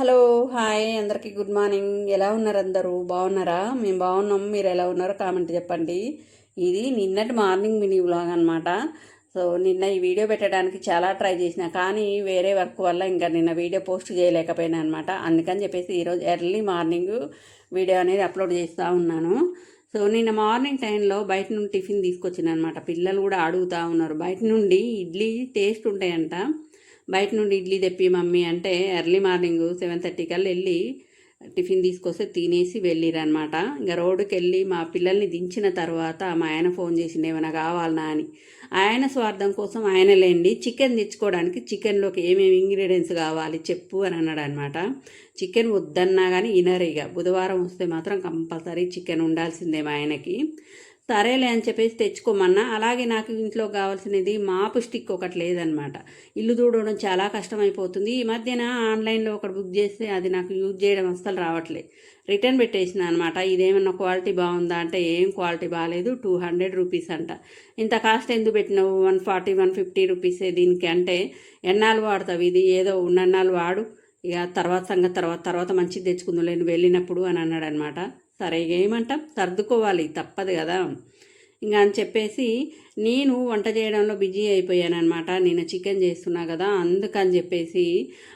Hello hi అందరికీ good morning. ఎలా ఉన్నారు అందరూ? బాగున్నారా? మేము బాగున్నాం. మీరు ఎలా ఉన్నారో కామెంట్ చెప్పండి. ఇది నిన్నటి మార్నింగ్ మినీ వ్లాగ్ అనమాట సో నిన్న ఈ వీడియో పెట్టడానికి చాలా ట్రై చేసిన కానీ వేరే వర్క్ వల్ల ఇంకా నిన్న వీడియో పోస్ట్ చేయలేకపోయినా అనమాట అందుకని చెప్పేసి ఈరోజు ఎర్లీ మార్నింగ్ వీడియో అనేది అప్లోడ్ చేస్తూ ఉన్నాను. సో నిన్న మార్నింగ్ టైంలో బయట నుండి టిఫిన్ తీసుకొచ్చిన అనమాట పిల్లలు కూడా అడుగుతూ ఉన్నారు. బయట నుండి ఇడ్లీ టేస్ట్ ఉంటాయంట. బయట నుండి ఇడ్లీ తెప్పి మమ్మీ అంటే ఎర్లీ మార్నింగ్ సెవెన్ థర్టీ కల్లా వెళ్ళి టిఫిన్ తీసుకొస్తే తినేసి వెళ్ళిరనమాట ఇంకా రోడ్డుకి వెళ్ళి మా పిల్లల్ని దించిన తర్వాత మా ఆయన ఫోన్ చేసిండు ఏమైనా కావాలనా? అని. ఆయన స్వార్థం కోసం ఆయన లేండి. చికెన్ తెచ్చుకోవడానికి చికెన్లోకి ఏమేమి ఇంగ్రీడియంట్స్ కావాలి చెప్పు అని అన్నాడు అనమాట చికెన్ వద్దన్నా కానీ ఇనర్ ఇక. బుధవారం వస్తే మాత్రం కంపల్సరీ చికెన్ ఉండాల్సిందే మా ఆయనకి. సరేలే అని చెప్పేసి తెచ్చుకోమన్నా. అలాగే నాకు ఇంట్లో కావాల్సినది మాపు స్టిక్ ఒకటి లేదనమాట. ఇల్లు దూడడం చాలా కష్టమైపోతుంది. ఈ మధ్యన ఆన్లైన్లో ఒకటి బుక్ చేస్తే అది నాకు యూజ్ చేయడం అస్సలు రావట్లేదు రిటర్న్ పెట్టేసిన అనమాట. ఇదేమన్నా క్వాలిటీ బాగుందా అంటే ఏం క్వాలిటీ బాగాలేదు టూ హండ్రెడ్ రూపీస్ అంట. ఇంత కాస్ట్ ఎందుకు పెట్టినావు? వన్ ఫార్టీ వన్ ఫిఫ్టీ రూపీసే దీనికి అంటే ఎన్నాళ్ళు వాడతావు ఇది? ఏదో ఉన్నన్నాళ్ళు వాడు. ఇక తర్వాత సంగతి తర్వాత తర్వాత మంచిది తెచ్చుకుందో నేను వెళ్ళినప్పుడు అని అన్నాడనమాట. సరే ఏమంటాం సర్దుకోవాలి తప్పదు కదా. ఇంకా అని చెప్పేసి నేను వంట చేయడంలో బిజీ అయిపోయాను అనమాట నేను చికెన్ చేస్తున్నా కదా అందుకని చెప్పేసి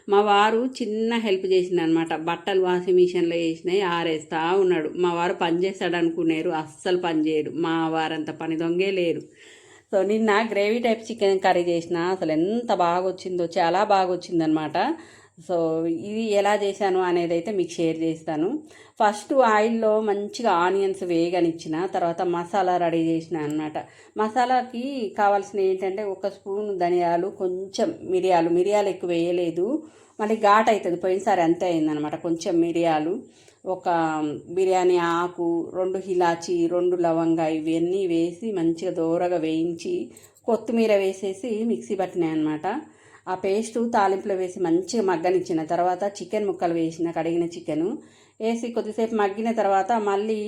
మా వారు చిన్న హెల్ప్ చేసింది అనమాట బట్టలు వాషింగ్ మిషన్లో వేసినాయి ఆరేస్తా ఉన్నాడు. మా వారు పని చేస్తాడు అనుకున్నారు అస్సలు పని చేయడు. మా వారంత పని దొంగే లేరు. సో నిన్న గ్రేవీ టైప్ చికెన్ కర్రీ చేసిన అసలు ఎంత బాగా వచ్చిందో చాలా బాగా వచ్చిందనమాట సో ఇది ఎలా చేశాను అనేది అయితే మీకు షేర్ చేస్తాను. ఫస్ట్ ఆయిల్లో మంచిగా ఆనియన్స్ వేగనిచ్చిన తర్వాత మసాలా రెడీ చేసిన అనమాట మసాలాకి కావాల్సిన ఏంటంటే ఒక స్పూన్ ధనియాలు కొంచెం మిరియాలు. మిరియాలు ఎక్కువ వేయలేదు. మళ్ళీ ఘాట్ అవుతుంది పోయినసారి అంతే అయిందనమాట కొంచెం మిరియాలు ఒక బిర్యానీ ఆకు రెండు హిలాచి రెండు లవంగా ఇవన్నీ వేసి మంచిగా దోరగా వేయించి కొత్తిమీర వేసేసి మిక్సీ పట్టినాయి అనమాట ఆ పేస్టు తాలింపులో వేసి మంచిగా మగ్గనిచ్చిన తర్వాత చికెన్ ముక్కలు వేసిన కడిగిన చికెను వేసి కొద్దిసేపు మగ్గిన తర్వాత మళ్ళీ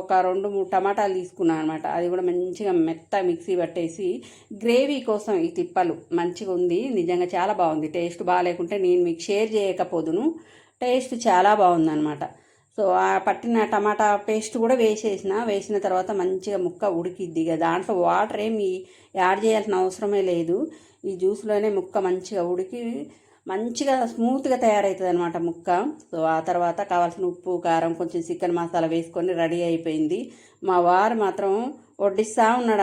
ఒక రెండు మూడు టమాటాలు తీసుకున్నాను అనమాట అది కూడా మంచిగా మెత్త మిక్సీ పట్టేసి గ్రేవీ కోసం ఈ తిప్పలు మంచిగా ఉంది. నిజంగా చాలా బాగుంది. టేస్ట్ బాగాలేకుంటే నేను మీకు షేర్ చేయకపోదును. టేస్ట్ చాలా బాగుందనమాట సో ఆ పట్టిన టమాటా పేస్ట్ కూడా వేసేసిన. వేసిన తర్వాత మంచిగా ముక్క ఉడికిద్ది. ఇక దాంట్లో వాటర్ ఏమి యాడ్ చేయాల్సిన అవసరమే లేదు. ఈ జ్యూస్లోనే ముక్క మంచిగా ఉడికి మంచిగా స్మూత్గా తయారవుతుంది అనమాట ముక్క. సో ఆ తర్వాత కావాల్సిన ఉప్పు కారం కొంచెం చికెన్ మసాలా వేసుకొని రెడీ అయిపోయింది. మా వారు మాత్రం వడ్డిస్తూ ఉన్నాడు